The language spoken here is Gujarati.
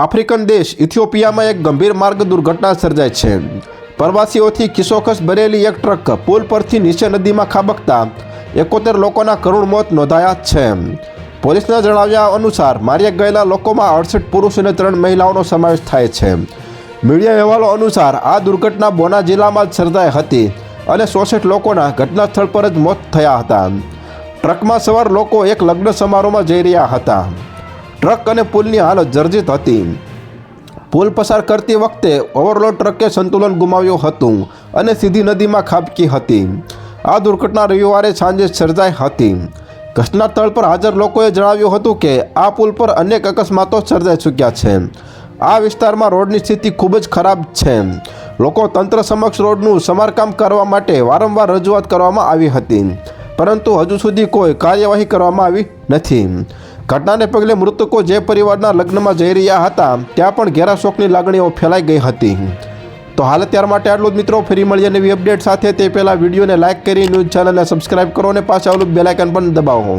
આફ્રિકન દેશ ઇથિયોપિયામાં એક ગંભીર માર્ગ દુર્ઘટના સર્જાઈ છે. પ્રવાસીઓથી ખિસોખસ ભરેલી એક ટ્રક પુલ પરથી નીચે નદીમાં ખાબકતા એકોતેર લોકોના કરુણ મોત નોંધાયા છે. પોલીસના જણાવ્યા અનુસાર, માર્યા ગયેલા લોકોમાં અડસઠ પુરુષ અને ત્રણ મહિલાઓનો સમાવેશ થાય છે. મીડિયા અહેવાલો અનુસાર, આ દુર્ઘટના બોના જિલ્લામાં જ સર્જાઈ હતી અને ચોસઠ લોકોના ઘટના સ્થળ પર જ મોત થયા હતા. ટ્રકમાં સવાર લોકો એક લગ્ન સમારોહમાં જઈ રહ્યા હતા. ટ્રક અને પુલની હાલત જર્જિત હતી. પુલ પસાર કરતી વખતે ઓવરલોડ ટ્રકે સંતુલન ગુમાવ્યું હતું અને સીધી નદીમાં ખાબકી હતી. આ દુર્ઘટના રવિવારે સાંજે સર્જાઈ હતી. ઘટના સ્થળ પર હાજર લોકોએ જણાવ્યું હતું કે, આ પુલ પર અનેક અકસ્માતો સર્જાઈ ચૂક્યા છે. આ વિસ્તારમાં રોડની સ્થિતિ ખૂબ જ ખરાબ છે. લોકો તંત્ર સમક્ષ રોડનું સમારકામ કરવા માટે વારંવાર રજૂઆત કરવામાં આવી હતી. પરંતુ હજુ સુધી કોઈ કાર્યવાહી કરવામાં આવી નથી. ઘટનાને પગલે મૃતકો જે પરિવારના લગ્નમાં જઈ રહ્યા હતા, ત્યાં પણ ઘેરા શોકની લાગણીઓ ફેલાઈ ગઈ હતી. તો હાલ ત્યાર માટે આટલું જ મિત્રો, ફરી મળીએ નવી અપડેટ સાથે. તે પહેલાં વિડીયોને લાઇક કરી, ન્યૂઝ ચેનલને સબસ્ક્રાઇબ કરો અને પાછા ઓલું બેલાઇકન પણ દબાવો.